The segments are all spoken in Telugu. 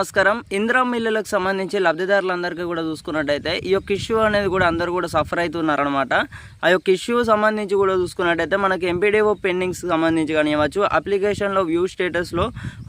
నమస్కారం. ఇందిరా మిల్లులకు సంబంధించి లబ్ధిదారులందరికీ కూడా చూసుకున్నట్టయితే ఈ యొక్క ఇష్యూ అనేది కూడా అందరూ కూడా సఫర్ అవుతున్నారనమాట ఆ యొక్క ఇష్యూ సంబంధించి కూడా చూసుకున్నట్టయితే మనకి ఎంపీడీఓ పెండింగ్స్ సంబంధించి కానివ్వచ్చు అప్లికేషన్లో వ్యూ స్టేటస్లో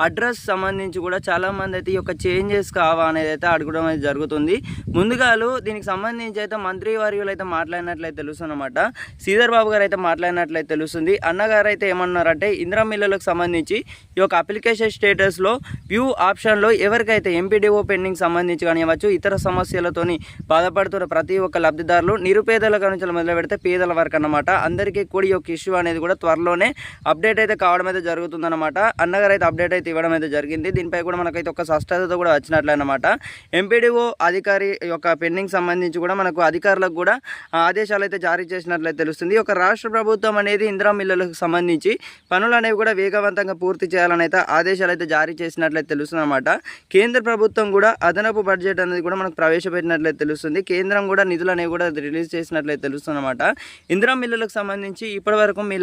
అడ్రస్ సంబంధించి కూడా చాలామంది అయితే ఈ యొక్క చేంజెస్ కావా అనేది అయితే అడగడం అనేది జరుగుతుంది. ముందుగాలు దీనికి సంబంధించి అయితే మంత్రి వర్యులు అయితే మాట్లాడినట్లయితే తెలుస్తుందన్నమాట. శ్రీధర్ బాబు గారు అయితే మాట్లాడినట్లయితే తెలుస్తుంది. అన్నగారు అయితే ఏమన్నారంటే ఇందిరా మిల్లులకు సంబంధించి ఈ యొక్క అప్లికేషన్ స్టేటస్లో వ్యూ ఆప్షన్లో ఎవరికైతే ఎంపీడీఓ పెండింగ్ సంబంధించి కానివ్వచ్చు ఇతర సమస్యలతోని బాధపడుతున్న ప్రతి ఒక్క లబ్ధిదారులు నిరుపేదల నుంచి మొదలు పెడితే పేదల వరకు అనమాట అందరికీ కూడా ఈ యొక్క ఇష్యూ అనేది కూడా త్వరలోనే అప్డేట్ అయితే కావడం అయితే జరుగుతుందన్నమాట. అన్నగారు అయితే అప్డేట్ అయితే ఇవ్వడం అయితే జరిగింది. దీనిపై కూడా మనకైతే ఒక స్పష్టత కూడా వచ్చినట్లు అనమాట ఎంపీడీఓ అధికారి యొక్క పెండింగ్ సంబంధించి కూడా మనకు అధికారులకు కూడా ఆదేశాలు అయితే జారీ చేసినట్లయితే తెలుస్తుంది. ఒక రాష్ట్ర ప్రభుత్వం అనేది ఇందిరా మిల్లులకు సంబంధించి పనులు అనేవి కూడా వేగవంతంగా పూర్తి చేయాలని అయితే ఆదేశాలు అయితే జారీ చేసినట్లయితే తెలుస్తుంది అనమాట కేంద్ర ప్రభుత్వం కూడా అదనపు బడ్జెట్ అనేది కూడా మనకు ప్రవేశపెట్టినట్లయితే తెలుస్తుంది. కేంద్రం కూడా నిధులు అనేవి కూడా రిలీజ్ చేసినట్లయితే తెలుస్తుంది అనమాట ఇందిరా మిల్లులకు సంబంధించి ఇప్పటివరకు మీ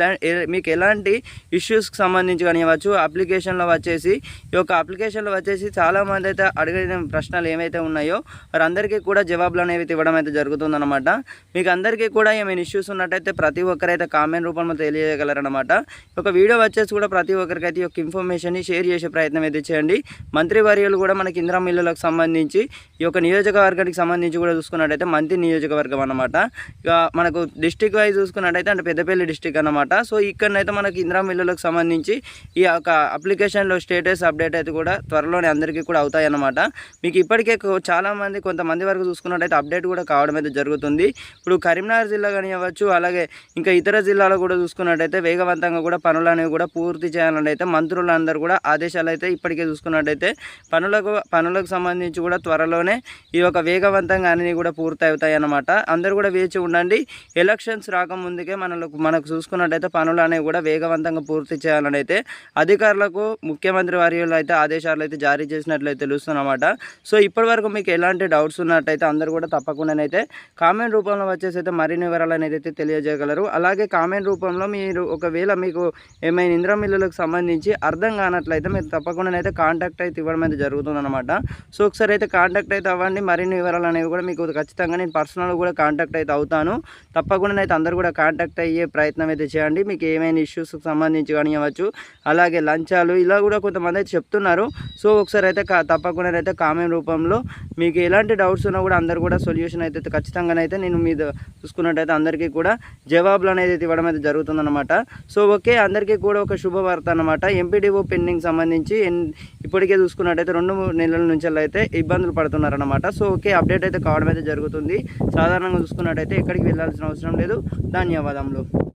మీకు ఎలాంటి ఇష్యూస్కి సంబంధించి కానివ్వచ్చు అప్లికేషన్లో వచ్చేసి ఈ యొక్క అప్లికేషన్లో వచ్చేసి చాలామంది అయితే అడిగిన ప్రశ్నలు ఏమైతే ఉన్నాయో వారందరికీ కూడా జవాబులు అనేవి ఇవ్వడం అయితే జరుగుతుందన్నమాట. మీకు అందరికీ కూడా ఏమైనా ఇష్యూస్ ఉన్నట్టయితే ప్రతి ఒక్కరైతే కామెంట్ రూపంలో తెలియజేయగలరనమాట ఒక వీడియో వచ్చేసి కూడా ప్రతి ఒక్కరికైతే ఈ యొక్క ఇన్ఫర్మేషన్ని షేర్ చేసే ప్రయత్నం అయితే చేయండి. మంత్రి వర్యులు కూడా మనకి ఇందిరా మిల్లులకు సంబంధించి ఈ యొక్క నియోజకవర్గానికి సంబంధించి కూడా చూసుకున్నట్టయితే మంత్రి నియోజకవర్గం అన్నమాట. ఇక మనకు డిస్టిక్ వైజ్ చూసుకున్నట్టయితే అంటే పెద్దపల్లి డిస్టిక్ అన్నమాట. సో ఇక్కడనైతే మనకి ఇందిరా మిల్లులకు సంబంధించి ఈ యొక్క అప్లికేషన్లో స్టేటస్ అప్డేట్ అయితే కూడా త్వరలోనే అందరికీ కూడా అవుతాయి అన్నమాట. మీకు ఇప్పటికే చాలామంది కొంతమంది వరకు చూసుకున్నట్టయితే అప్డేట్ కూడా కావడం అయితే జరుగుతుంది. ఇప్పుడు కరీంనగర్ జిల్లా కానివ్వచ్చు అలాగే ఇంకా ఇతర జిల్లాలో కూడా చూసుకున్నట్టయితే వేగవంతంగా కూడా పనులు అనేవి కూడా పూర్తి చేయాలని అయితే మంత్రులందరూ కూడా ఆదేశాలు అయితే ఇప్పటికే చూసుకున్నట్టయితే పనులు పనులకు పనులకు సంబంధించి కూడా త్వరలోనే ఈ యొక్క వేగవంతంగా అన్నీ కూడా పూర్తి అవుతాయి అన్నమాట అందరూ కూడా వేచి ఉండండి. ఎలక్షన్స్ రాకముందుకే మనకు మనకు చూసుకున్నట్టయితే పనులు అనేవి కూడా వేగవంతంగా పూర్తి చేయాలని అయితే అధికారులకు ముఖ్యమంత్రి వర్యులు అయితే ఆదేశాలు అయితే జారీ చేసినట్లయితే తెలుస్తుందన్నమాట. సో ఇప్పటి వరకు మీకు ఎలాంటి డౌట్స్ ఉన్నట్టయితే అందరూ కూడా తప్పకుండానైతే కామెంట్ రూపంలో వచ్చేసి అయితే మరిన్ని వివరాలు అనేది అయితే తెలియజేయగలరు. అలాగే కామెంట్ రూపంలో మీరు ఒకవేళ మీకు ఏమైనా ఇంద్రమిల్లులకు సంబంధించి అర్థం కానట్లయితే మీరు తప్పకుండానైతే కాంటాక్ట్ అయితే ఇవ్వడం అయితే జరుగుతుంది. జరుగుతుందన్నమాట. సో ఒకసారి అయితే కాంటాక్ట్ అయితే అవ్వండి. మరిన్ని వివరాలు అనేవి కూడా మీకు ఖచ్చితంగా నేను పర్సనల్ కూడా కాంటాక్ట్ అయితే అవుతాను. తప్పకుండా అయితే అందరూ కూడా కాంటాక్ట్ అయ్యే ప్రయత్నం అయితే చేయండి. మీకు ఏమైనా ఇష్యూస్కి సంబంధించి కానివ్వచ్చు అలాగే లంచాలు ఇలా కూడా కొంతమంది అయితే చెప్తున్నారు. సో ఒకసారి అయితే కా- తప్పకుండా అయితే కామెంట్ రూపంలో మీకు ఎలాంటి డౌట్స్ ఉన్నా కూడా అందరు కూడా సొల్యూషన్ అయితే ఖచ్చితంగా అయితే నేను మీద చూసుకున్నట్టయితే అందరికీ కూడా జవాబులు అనేది అయితే ఇవ్వడం అయితే జరుగుతుందన్నమాట. So okay. అందరికీ కూడా ఒక శుభవార్త అనమాట ఎంపీడీఓ పెండింగ్ సంబంధించి ఎన్- ఇప్పటికే చూసుకున్నట్టయితే రెండు మూడు నెలల నుంచి అయితే ఇబ్బందులు పడుతున్నారన్నమాట. సో ఓకే అప్డేట్ అయితే కావడం అయితే జరుగుతుంది. సాధారణంగా చూసుకున్నట్టయితే ఎక్కడికి వెళ్ళాల్సిన అవసరం లేదు. ధన్యవాదములు.